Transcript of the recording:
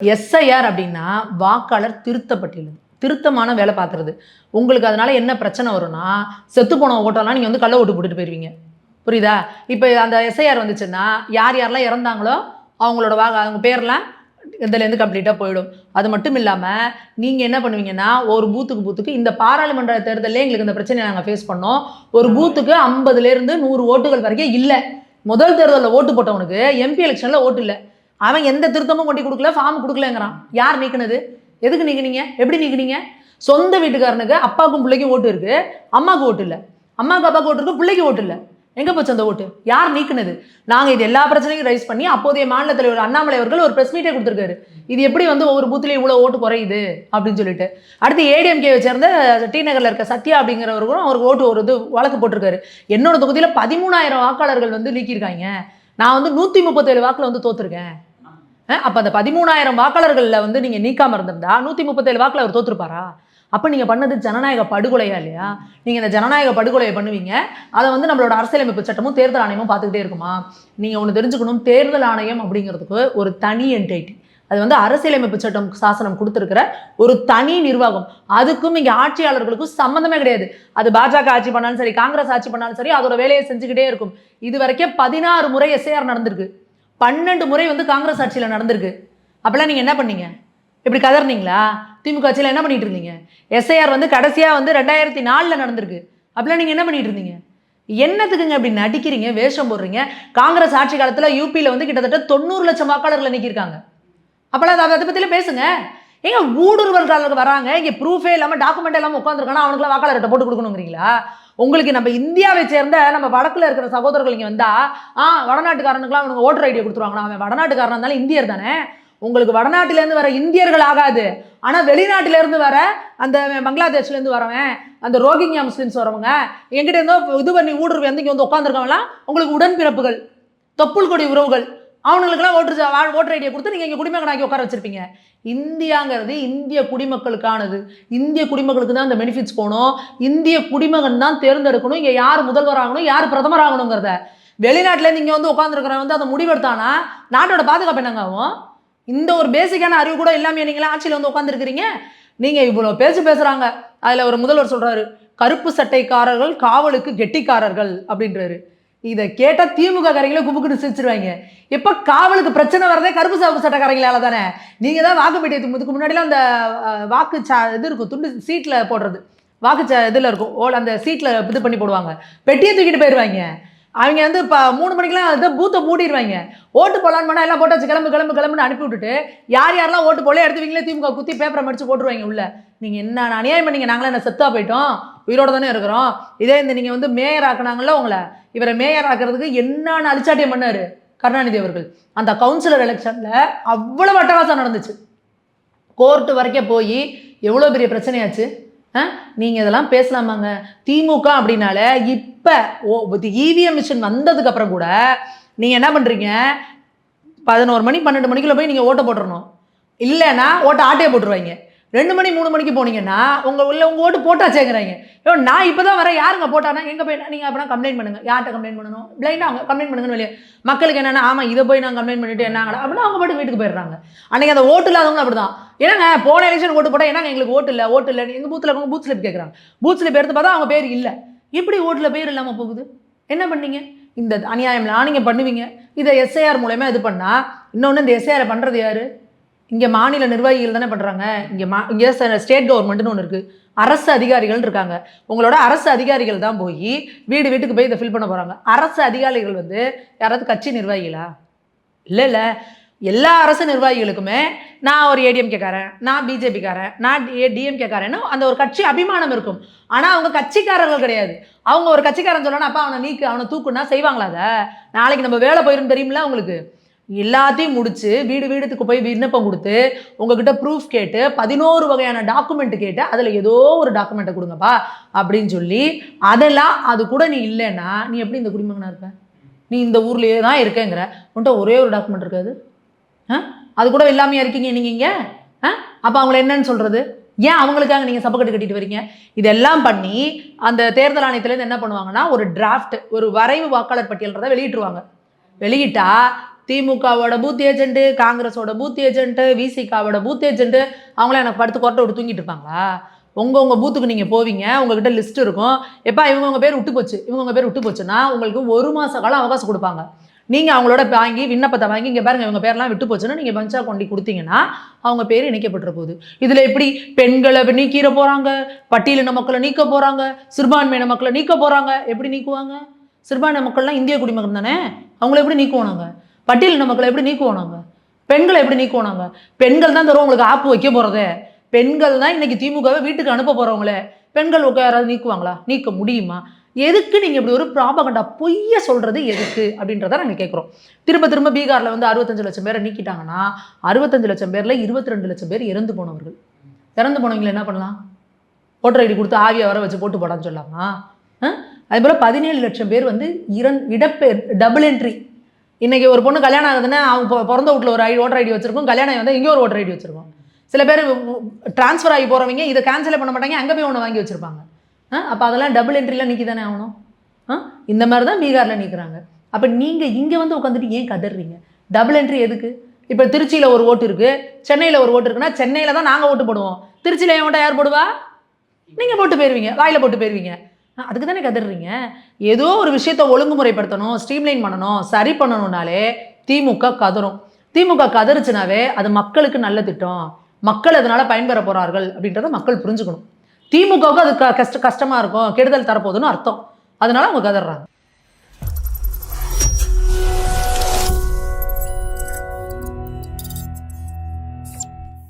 SIR அப்படின்னா வாக்காளர் திருத்தப்பட்டியல். திருத்தமான வேலை பார்க்குறது. உங்களுக்கு அதனால என்ன பிரச்சனை வரும்னா செத்து போன ஓட்டெல்லாம் நீங்கள் வந்து கள்ள ஓட்டு போட்டுட்டு போயிடுவீங்க புரியுதா? இப்போ அந்த எஸ்ஐஆர் வந்துச்சுன்னா யார் யாரெல்லாம் இறந்தாங்களோ அவங்களோட வா அவங்க பேர்லாம் இதுலேருந்து கம்ப்ளீட்டாக போயிடும். அது மட்டும் இல்லாமல் நீங்கள் என்ன பண்ணுவீங்கன்னா ஒரு பூத்துக்கு பூத்துக்கு இந்த பாராளுமன்ற தேர்தலே எங்களுக்கு இந்த பிரச்சனையை நாங்கள் ஃபேஸ் பண்ணோம். ஒரு பூத்துக்கு ஐம்பதுலேருந்து நூறு ஓட்டுகள் வரைக்கும் இல்லை. முதல் தேர்தலில் ஓட்டு போட்டவனுக்கு எம்பி எலெக்ஷனில் ஓட்டு இல்லை. அவன் எந்த திருத்தமும் கொண்டு கொடுக்கல ஃபார்ம் கொடுக்கலங்கிறான். யார் நீக்குனது? எதுக்கு நீக்கினீங்க? எப்படி நீக்கினீங்க? சொந்த வீட்டுக்காரனுக்கு அப்பாவுக்கும் பிள்ளைக்கும் ஓட்டு இருக்கு. அம்மாவுக்கு ஓட்டு இல்லை. அம்மாவுக்கு அப்பாவுக்கு ஓட்டு இருக்கு பிள்ளைக்கு ஓட்டு இல்லை. எங்கே போச்சு அந்த ஓட்டு? யார் நீக்குனது? நாங்கள் இது எல்லா பிரச்சனையும் ரைஸ் பண்ணி அப்போதைய மாநில தலைவர் அண்ணாமலை அவர்கள் ஒரு ப்ரெஸ் மீட்டே கொடுத்துருக்காரு. இது எப்படி வந்து ஒவ்வொரு பூத்துலேயும் இவ்வளோ ஓட்டு குறையுது அப்படின்னு சொல்லிட்டு. அடுத்து ஏடிஎம்கேவை சேர்ந்த டி நகரில் இருக்க சத்யா அப்படிங்கிறவருக்கும் அவருக்கு ஓட்டு ஒரு இது வழக்கு போட்டிருக்காரு. என்னோட தொகுதியில் பதிமூணாயிரம் வாக்காளர்கள் வந்து நீக்கியிருக்காங்க. நான் வந்து நூற்றி முப்பத்தேழு வாக்கில் வந்து தோத்துருக்கேன். அப்போ அந்த பதிமூணாயிரம் வாக்காளர்களில் வந்து நீங்கள் நீக்காமல் இருந்திருந்தா நூற்றி முப்பத்தேழு வாக்கில் அவர் தோற்றுருப்பாரா அப்போ நீங்கள் பண்ணது ஜனநாயக படுகொலையா இல்லையா? நீங்கள் இந்த ஜனநாயக படுகொலையை பண்ணுவீங்க. அதை வந்து நம்மளோட அரசியலமைப்பு சட்டமும் தேர்தல் ஆணையமும் பார்த்துக்கிட்டே இருக்குமா? நீங்கள் ஒன்று தெரிஞ்சுக்கணும் தேர்தல் ஆணையம் அப்படிங்கிறதுக்கு ஒரு தனி என்டைட்டி அது வந்து அரசியலமைப்பு சட்டம் சாசனம் கொடுத்துருக்கிற ஒரு தனி நிர்வாகம். அதுக்கும் இங்கே ஆட்சியாளர்களுக்கும் சம்மந்தமே கிடையாது. அது பாஜக ஆட்சி பண்ணாலும் சரி காங்கிரஸ் ஆட்சி பண்ணாலும் சரி அதோட வேலையை செஞ்சுக்கிட்டே இருக்கும். இது வரைக்கும் பதினாறு முறை எஸ்ஏஆர் நடந்திருக்கு. பன்னெண்டு முறை வந்து காங்கிரஸ் ஆட்சியில் நடந்திருக்கு. அப்போல்லாம் நீங்கள் என்ன பண்ணீங்க? இப்படி கதறினீங்களா திமுக ஆட்சியில் என்ன பண்ணிட்டு இருந்தீங்க? எஸ்ஐஆர் வந்து கடைசியாக வந்து ரெண்டாயிரத்தி நாலில் நடந்திருக்கு. அப்போல்லாம் நீங்கள் என்ன பண்ணிட்டு இருந்தீங்க? என்னத்துக்குங்க அப்படி நடிக்கிறீங்க வேஷம் போடுறீங்க? காங்கிரஸ் ஆட்சி காலத்தில் யூபியில் வந்து கிட்டத்தட்ட தொண்ணூறு லட்சம் வாக்காளர்கள் நிற்கிருக்காங்க அப்போல்லாம் அதை அதை பற்றிலாம் பேசுங்க. ஏங்க ஊடுருவல்காரர்கள் வராங்க. இங்கே ப்ரூஃபே இல்லாமல் டாக்குமெண்ட் இல்லாமல் உட்காந்துருக்கானா அவனுக்குலாம் வாக்காளர்கிட்ட போட்டு கொடுக்கணுங்கிறீங்களா? உங்களுக்கு நம்ம இந்தியாவை சேர்ந்த நம்ம வடக்கில் இருக்கிற சகோதரர்கள் இங்கே வந்தால் ஆ வடநாட்டுக்காரனுக்குலாம் அவனுக்கு ஓட்டர் ஐடியை கொடுத்துருவாங்களா அவன் வடநாட்டுக்காரன் இருந்தாலும் இந்தியர் தானே? உங்களுக்கு வடநாட்டிலேருந்து வர இந்தியர்கள் ஆகாது. ஆனால் வெளிநாட்டிலேருந்து வர அந்த பங்களாதேஷ்லேருந்து வரவன் அந்த ரோஹிங்யா முஸ்லீம்ஸ் வரவங்க எங்கிட்ட இருந்தோ இது பண்ணி ஊடுருவி வந்து இங்கே வந்து உட்காந்துருக்கவங்களாம் உங்களுக்கு உடன்பிறப்புகள் தொப்புள் கொடி உறவுகள். அவனுங்களுக்குலாம் ஓட்டர் ஓட்டர் ஐடியை கொடுத்து நீங்கள் இங்கே குடிமகனாக்கி உட்கார வச்சுருப்பீங்க. இந்தியாங்கிறது இந்திய குடிமக்களுக்கானது. இந்திய குடிமக்களுக்கு தான் அந்த பெனிஃபிட்ஸ் போகணும். இந்திய குடிமகன் தான் தேர்ந்தெடுக்கணும். இங்கே யார் முதல்வர் ஆகணும் யார் பிரதமர் ஆகணுங்கிறத. வெளிநாட்டிலேருந்து இங்கே வந்து உட்காந்துருக்கிறவன் வந்து அதை முடிவெடுத்தானா? நாட்டோட பாதுகாப்பு என்னங்க ஆகும்? இந்த ஒரு பேசிக்கான அறிவு கூட இல்லாமல் நீங்களாம் ஆட்சியில் வந்து உட்காந்துருக்கிறீங்க நீங்கள் இவ்வளோ பேச்சு பேசுகிறாங்க அதில் ஒரு முதல்வர் சொல்கிறாரு கருப்பு சட்டைக்காரர்கள் காவலுக்கு கெட்டிக்காரர்கள் அப்படின்றாரு. இதை கேட்டால் திமுக காரங்களே கும்புக்குன்னு சிரிச்சிருவாங்க. இப்போ காவலுக்கு பிரச்சனை வரதே கருப்பு சாப்பு சட்டக்காரங்களால தானே? நீங்கள் தான் வாக்கு பெட்டி இதுக்கு முன்னாடிலாம் அந்த வாக்கு சா இது இருக்கும் துண்டு சீட்டில் போடுறது. வாக்கு சா இதில் இருக்கும். ஓல் அந்த சீட்டில் இது பண்ணி போடுவாங்க. பெட்டியை தூக்கிட்டு போயிடுவாங்க அவங்க வந்து இப்போ மூணு மணிக்கெலாம் இதை பூத்தை மூடிடுவாங்க. ஓட்டு போலான்னு பண்ணால் எல்லாம் போட்டாச்சு கிளம்பு கிளம்பு கிளம்புன்னு அனுப்பி விட்டுட்டு யார் யாரெல்லாம் ஓட்டு போல எடுத்துவீங்களே திமுக குத்தி பேப்பரை மடிச்சு போட்டுருவாங்க உள்ள. நீங்கள் என்ன அநியாயம் பண்ணீங்க? நாங்களாம் என்ன செத்தா போயிட்டோம். உயிரோட தானே இருக்கிறோம். இதே இந்த நீங்கள் வந்து மேயர் ஆக்குனாங்களோ உங்களை. இவரை மேயர் ஆக்குறதுக்கு என்னென்ன அழிச்சாட்டியம் பண்ணார் கருணாநிதி அவர்கள். அந்த கவுன்சிலர் எலெக்ஷனில் அவ்வளவு அட்டகாசம் நடந்துச்சு. கோர்ட்டு வரைக்கும் போய் எவ்வளோ பெரிய பிரச்சனையாச்சு? நீங்கள் இதெல்லாம் பேசலாமாங்க? திமுக அப்படின்னால இப்போ ஓ இவிஎம் மிஷின் வந்ததுக்கு அப்புறம் கூட நீங்கள் என்ன பண்ணுறீங்க பதினோரு மணி பன்னெண்டு மணிக்குள்ளே போய் நீங்கள் ஓட்டை போட்டுறணும். இல்லைன்னா ஓட்டை ஆட்டையை போட்டுருவாங்க. ரெண்டு மணி மூணு மணிக்கு போனீங்கன்னா உங்கள் உள்ள உங்கள் ஓட்டு போட்டாச்சேங்கிறாங்க. ஐயோ நான் இப்போ தான் வரேன் யாருங்க போட்டானா? எங்கே போய் நீங்கள் அப்படின்னா கம்ப்ளைண்ட் பண்ணுங்க. யார்கிட்ட கம்ப்ளைண்ட் பண்ணணும்? பிளைண்டாக அவங்க கம்ப்ளைண்ட் பண்ணுங்கன்னு வெளியே. மக்களுக்கு என்னென்னா ஆமாம் இதை போய் நான் கம்ப்ளைண்ட் பண்ணிட்டு என்னங்கடா அப்படின்னா அவங்க பாட்டு வீட்டுக்கு போயிடுறாங்க. அன்றைக்கி அந்த ஓட்டு இல்லாதவங்களும் அப்படி தான் ஏன்னாங்க போன எலெக்ஷன் ஓட்டு போட்டால் என்னங்க எங்களுக்கு ஓட்டு இல்லை? ஓட்டு இல்லை. எங்கள் பூத்தில் இருக்கவங்க பூத் ஸ்லிப் கேட்குறாங்க பூத் ஸ்லிப் எடுத்து பார்த்தா அவங்க பேர் இல்லை. எப்படி ஓட்டில் பேர் இல்லாமல் போகுது? என்ன பண்ணீங்க? இந்த அநியாயம்லாம் நீங்கள் பண்ணுவீங்க. இதை எஸ்ஐஆர் மூலயமா இது பண்ணால் இன்னொன்று இந்த எஸ்ஐஆரை பண்ணுறது யார்? இங்கே மாநில நிர்வாகிகள் தானே பண்ணுறாங்க இங்கே மா இங்கே ஸ்டேட் கவர்மெண்ட்னு ஒன்று இருக்குது அரசு அதிகாரிகள் இருக்காங்க. உங்களோட அரசு அதிகாரிகள் தான் போய் வீடு வீட்டுக்கு போய் இதை ஃபில் பண்ண போகிறாங்க அரசு அதிகாரிகள் வந்து யாராவது கட்சி நிர்வாகிகளா? இல்லை இல்லை. எல்லா அரசு நிர்வாகிகளுக்குமே நான் ஒரு ஏடிஎம்கேக்காரன் நான் பிஜேபிக்காரன் நான் டிஎம்கேக்காரன்னு அந்த ஒரு கட்சி அபிமானம் இருக்கும். ஆனால் அவங்க கட்சிக்காரர்கள் கிடையாது. அவங்க ஒரு கட்சிக்காரன் சொல்லணும் அப்பா அவனை நீக்கு அவனை தூக்குன்னா செய்வாங்களா அதை? நாளைக்கு நம்ம வேலை போயிடும் தெரியுமில அவங்களுக்கு எல்லாத்தையும் முடிச்சு வீடு வீடுக்கு போய் விண்ணப்பம் கொடுத்து உங்ககிட்ட ப்ரூஃப் கேட்டு பதினோரு வகையான டாக்குமெண்ட் கேட்டு அதில் ஏதோ ஒரு டாக்குமெண்ட்டை கொடுங்கப்பா அப்படின்னு சொல்லி அதெல்லாம் அது கூட நீ இல்லைன்னா நீ எப்படி இந்த குடிமகனாக இருப்ப? நீ இந்த ஊர்லேயே தான் இருக்கேங்கிற. உன்ட்ட ஒரே ஒரு டாக்குமெண்ட் இருக்காது ஆ? அது கூட எல்லாமே இருக்கீங்க நீங்கள் இங்கே? ஆ? அப்போ அவங்கள என்னன்னு சொல்கிறது ஏன் அவங்களுக்காக நீங்கள் சப்பக்கட்டு கட்டிட்டு வரீங்க இதெல்லாம் பண்ணி அந்த தேர்தல் ஆணையத்துலேருந்து என்ன பண்ணுவாங்கன்னா ஒரு டிராஃப்ட் ஒரு வரைவு வாக்காளர் பட்டியல்ன்றதை வெளியிட்டுருவாங்க. வெளியிட்டா திமுகவோட பூத் ஏஜென்ட்டு காங்கிரஸோட பூத் ஏஜென்ட்டு விசிகாவோட பூத் ஏஜென்ட்டு அவங்களாம் எனக்கு படுத்து கொரட்டை விட்டு தூங்கிட்டு இருப்பாங்களா உங்கள் உங்கள் பூத்துக்கு நீங்கள் போவீங்க உங்ககிட்ட லிஸ்ட் இருக்கும். எப்பா இவங்கவுங்க பேர் விட்டு போச்சு இவங்க பேர் விட்டு போச்சுன்னா உங்களுக்கு ஒரு மாத காலம் அவகாசம் கொடுப்பாங்க. நீங்கள் அவங்களோட வாங்கி விண்ணப்பத்தை வாங்கி இங்கே பாருங்க இவங்க பேர்லாம் விட்டு போச்சுன்னா நீங்கள் பஞ்சா கொண்டு கொடுத்தீங்கன்னா அவங்க பேர் இணைக்கப்பட்டுற போகுது. இதில் எப்படி பெண்களை நீக்கிற போகிறாங்க பட்டியலின மக்களை நீக்க போகிறாங்க சிறுபான்மையின மக்களை நீக்க போகிறாங்க எப்படி நீக்குவாங்க? சிறுபான்மை மக்கள்லாம் இந்திய குடிமகன் தானே? அவங்கள எப்படி நீக்குவோம் நாங்கள் பட்டியல் நமக்களை எப்படி நீக்குவோம் நாங்கள் பெண்களை எப்படி நீக்குவோம் நாங்கள் பெண்கள் தான் தரும் உங்களுக்கு ஆப்பு வைக்க போகிறதே பெண்கள் தான் இன்னைக்கு திமுகவை வீட்டுக்கு அனுப்ப போகிறவங்களே பெண்கள் யாராவது நீக்குவாங்களா? நீக்க முடியுமா? எதுக்கு நீங்கள் இப்படி ஒரு ப்ராபகண்டா பொய்ய சொல்கிறது எதுக்கு அப்படின்றத நாங்கள் கேட்குறோம் திரும்ப திரும்ப பீகாரில் வந்து அறுபத்தஞ்சு லட்சம் பேரை நீக்கிட்டாங்கன்னா அறுபத்தஞ்சு லட்சம் பேரில் இருபத்தி ரெண்டு லட்சம் பேர் இறந்து போனவர்கள். இறந்து போனவங்களை என்ன பண்ணலாம்? ஓட்டர் ஐடி கொடுத்து ஆவியை வர வச்சு போட்டு போடான்னு சொல்லாமா? அதே போல் பதினேழு லட்சம் பேர் வந்து இரண் இடப்பெயர் டபுள் என்ட்ரி இன்றைக்கி ஒரு பொண்ணு கல்யாணம் ஆகுதுன்னா அவங்க பிறந்த வீட்டில் ஒரு ஐ ஓட்டர் ஐடி வச்சிருக்கோம் கல்யாணம் வந்து இங்கே ஒரு ஓட்டர் ஐடி வச்சிருக்கோம். சில பேர் ட்ரான்ஸ்ஃபர் ஆகி போகிறவங்க இதை கேன்சலே பண்ண மாட்டாங்க அங்கே போய் ஒன்று வாங்கி வச்சுருப்பாங்க. ஆ அப்போ அதெல்லாம் டபுள் என்ட்ரியில் நிற்கி தானே ஆகணும்? ஆ? இந்த மாதிரி தான் பீகாரில் நிற்கிறாங்க அப்போ நீங்கள் இங்கே வந்து உட்காந்துட்டு ஏன் கதறீங்க? டபுள் என்ட்ரி எதுக்கு? இப்போ திருச்சியில் ஒரு ஓட்டு இருக்குது சென்னையில் ஒரு ஓட்டு இருக்குன்னா சென்னையில் தான் நாங்கள் ஓட்டு போடுவோம். திருச்சியில் என் ஓட்டை யார் போடுவா? நீங்கள் போட்டு போயிருவீங்க வாயில் போட்டு போயிருவீங்க. அதுக்கு தானே கதறீங்க? ஏதோ ஒரு விஷயத்த ஒழுங்குமுறைப்படுத்தணும் ஸ்ட்ரீம்லைன் பண்ணணும் சரி பண்ணணும்னாலே திமுக கதறும். திமுக கதறுச்சுனாவே அது மக்களுக்கு நல்ல திட்டம். மக்கள் அதனால் பயன்பெற போகிறார்கள் அப்படின்றத மக்கள் புரிஞ்சுக்கணும். திமுகவுக்கு அது க- கஷ்ட கஷ்டமாக இருக்கும். கெடுதல் தரப்போகுதுன்னு அர்த்தம். அதனால அவங்க கதறாங்க.